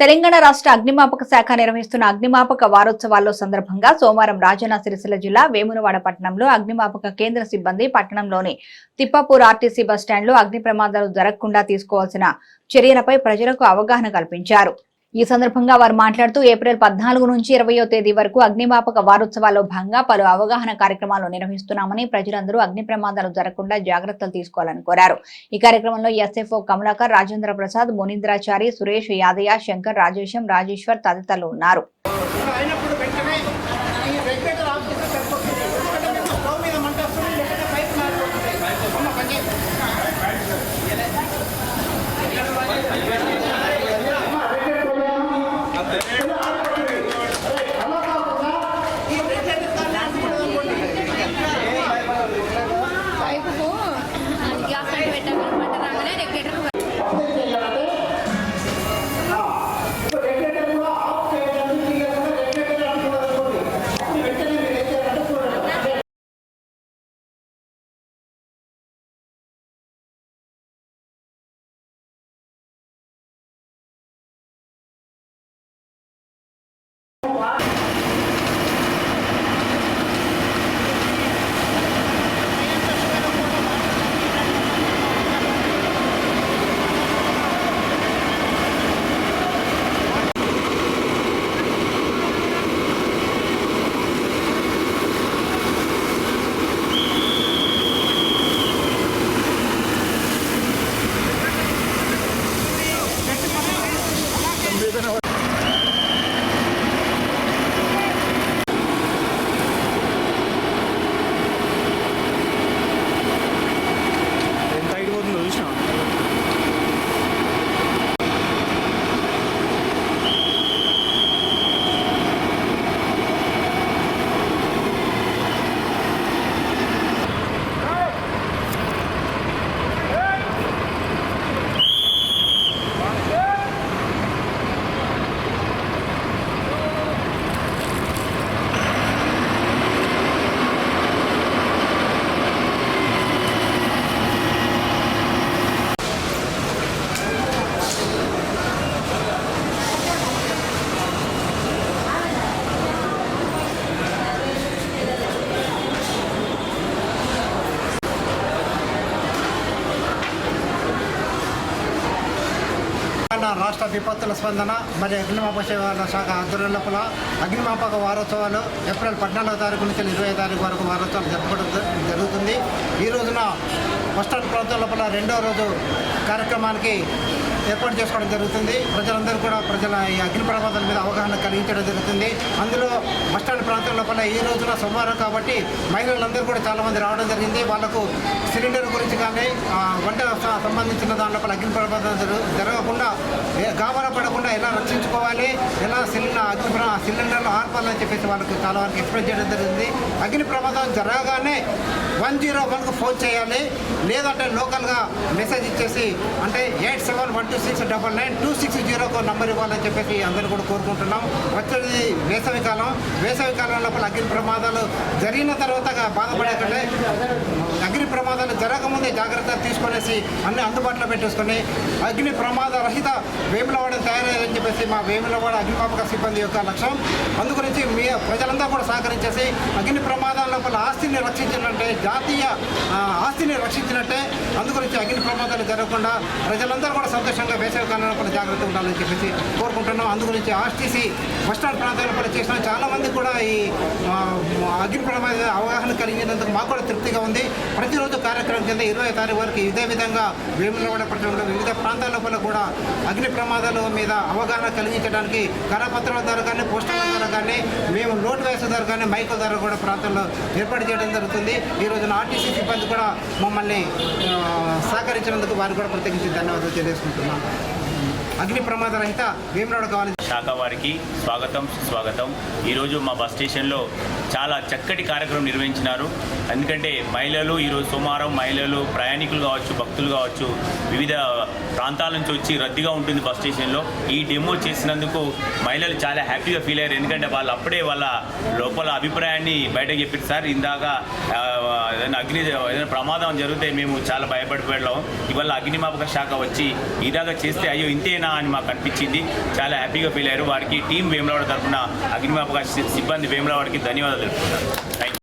తెలంగాణ రాష్ట్ర అగ్నిమాపక శాఖ నిర్వహిస్తున్న అగ్నిమాపక వారోత్సవాల్లో సందర్భంగా సోమవారం రాజన్న సిరిసిల్ల జిల్లా వేమునవాడ పట్టణంలో అగ్నిమాపక కేంద్ర సిబ్బంది పట్టణంలోని తిప్పాపూర్ ఆర్టీసీ బస్టాండ్లో అగ్ని ప్రమాదాలు జరగకుండా తీసుకోవాల్సిన చర్యలపై ప్రజలకు అవగాహన కల్పించారు. ఈ సందర్భంగా వారు మాట్లాడుతూ ఏప్రిల్ పద్నాలుగు నుంచి ఇరవయో తేదీ వరకు అగ్నిమాపక వారోత్సవాల్లో భాగంగా పలు అవగాహన కార్యక్రమాలు నిర్వహిస్తున్నామని ప్రజలందరూ అగ్ని ప్రమాదాలు జరగకుండా జాగ్రత్తలు తీసుకోవాలని కోరారు. ఈ కార్యక్రమంలో ఎస్ఎఫ్ఓ కమలాకర్ రాజేంద్ర ప్రసాద్ మునీంద్రాచారి సురేష్ యాదయ్య శంకర్ రాజేశం రాజేశ్వర్ తదితరులు ఉన్నారు. తెలంగాణ రాష్ట్ర విపత్తుల స్పందన మరియు అగ్నిమాపక సేవల శాఖ ఆధ్వర్యం లోపల అగ్నిమాపక వారోత్సవాలు ఏప్రిల్ పద్నాలుగో తారీఖు నుంచి ఇరవై తారీఖు వరకు వారోత్సవాలు జరపడం జరుగుతుంది. ఈ రోజున బస్టాండ్ ప్రాంతం లోపల రెండో రోజు కార్యక్రమానికి ఏర్పాటు చేసుకోవడం జరుగుతుంది. ప్రజలందరూ కూడా ప్రజల ఈ అగ్ని ప్రమాదాల మీద అవగాహన కలిగించడం జరుగుతుంది. అందులో బస్టాండ్ ప్రాంతం లోపల ఈ రోజున సోమవారం కాబట్టి మహిళలందరూ కూడా చాలామంది రావడం జరిగింది. వాళ్ళకు సిలిండర్ గురించి కానీ వంట సంబంధించిన దాని లోపల అగ్ని ప్రమాదం జరగకుండా గాబర పడకుండా ఎలా రక్షించుకోవాలి? ఎలా సిలిండర్ అగ్ని ప్ర- సిలిండర్లు ఆర్పాలని చెప్పేసి వాళ్ళకి చాలా వరకు ఎక్స్ప్లెయిన్ చేయడం జరిగింది. అగ్ని ప్రమాదం జరగగానే వన్ జీరో వన్కు ఫోన్ చేయాలి. లేదంటే లోకల్గా మెసేజ్ ఇచ్చేసి అంటే eight seven one two six double nine two six జీరోకు number ఇవ్వాలని చెప్పేసి అందరూ కూడా కోరుకుంటున్నాం. వచ్చేది వేసవి కాలం. వేసవి కాలం లోపల అగ్ని ప్రమాదాలు జరిగిన తర్వాత బాధపడేకంటే అగ్ని ప్రమాదాలు జరగకముందే జాగ్రత్త తీసుకునేసి అన్ని అందుబాటులో పెట్టేసుకొని అగ్ని ప్రమాద రహిత వేములవాడ తయారయ్యాలని చెప్పేసి మా వేములవాడ అగ్నిమాపక సిబ్బంది యొక్క లక్ష్యం. అందుగురించి మీ ప్రజలందరూ కూడా సహకరించేసి అగ్ని ప్రమాదాల లోపల ఆస్తిని రక్షించాలంటే జాతీయ ఆస్తిని రక్షించినట్టే అందుగురించి అగ్ని ప్రమాదాలు జరగకుండా ప్రజలందరూ కూడా సంతోషంగా వేసవి కాలంలో కూడా జాగ్రత్త ఉండాలని చెప్పేసి కోరుకుంటున్నాం. అందుగురించి ఆర్టీసీ బస్టాండ్ ప్రాంతాల్లో కూడా చేసిన చాలామంది కూడా ఈ అగ్ని ప్రమాద అవగాహన కలిగినందుకు మాకు కూడా తృప్తిగా ఉంది. ప్రతిరోజు కార్యక్రమం కింద ఇరవై తారీఖు వరకు ఇదే విధంగా వేములవాడ పట్టణంలో వివిధ ప్రాంతాల కూడా అగ్ని ప్రమాదాల మీద అవగాహన కలిగించడానికి కరపత్రాల ద్వారా కానీ పోస్టర్ల ద్వారా కానీ మేము నోటు వేసే ద్వారా కానీ మైకుల ద్వారా కూడా ప్రాంతంలో ఏర్పాటు చేయడం జరుగుతుంది. ఈ రోజున ఆర్టీసీ సిబ్బంది కూడా మమ్మల్ని సహకరించినందుకు వారికి కూడా ప్రత్యేకించి ధన్యవాదాలు తెలియజేసుకుంటున్నాను. అగ్ని ప్రమాద రహిత భీమరాడు కావాలి. శాఖ వారికి స్వాగతం సుస్వాగతం. ఈరోజు మా బస్ స్టేషన్లో చాలా చక్కటి కార్యక్రమం నిర్వహించినారు. ఎందుకంటే మహిళలు ఈరోజు సోమవారం మహిళలు ప్రయాణికులు కావచ్చు భక్తులు కావచ్చు వివిధ ప్రాంతాల నుంచి వచ్చి రద్దీగా ఉంటుంది బస్ స్టేషన్లో. ఈ డెమో చేసినందుకు మహిళలు చాలా హ్యాపీగా ఫీల్ అయ్యారు. ఎందుకంటే వాళ్ళు అప్పుడే వాళ్ళ లోపల అభిప్రాయాన్ని బయటకు చెప్పారు. సార్ ఇందాక ఏదైనా అగ్ని ఏదైనా ప్రమాదం జరిగితే మేము చాలా భయపడిపోయాం ఇవాళ అగ్నిమాపక శాఖ వచ్చి ఇదాకా చేస్తే అయ్యో ఇంతేనా అని మాకు అనిపించింది. చాలా హ్యాపీగా ఫీల్ అయ్యారు వారికి టీం వేములవాడ తరఫున అగ్నిమాపక సిబ్బంది వేములవాడికి ధన్యవాదాలు తెలుపుతున్నారు థ్యాంక్ యూ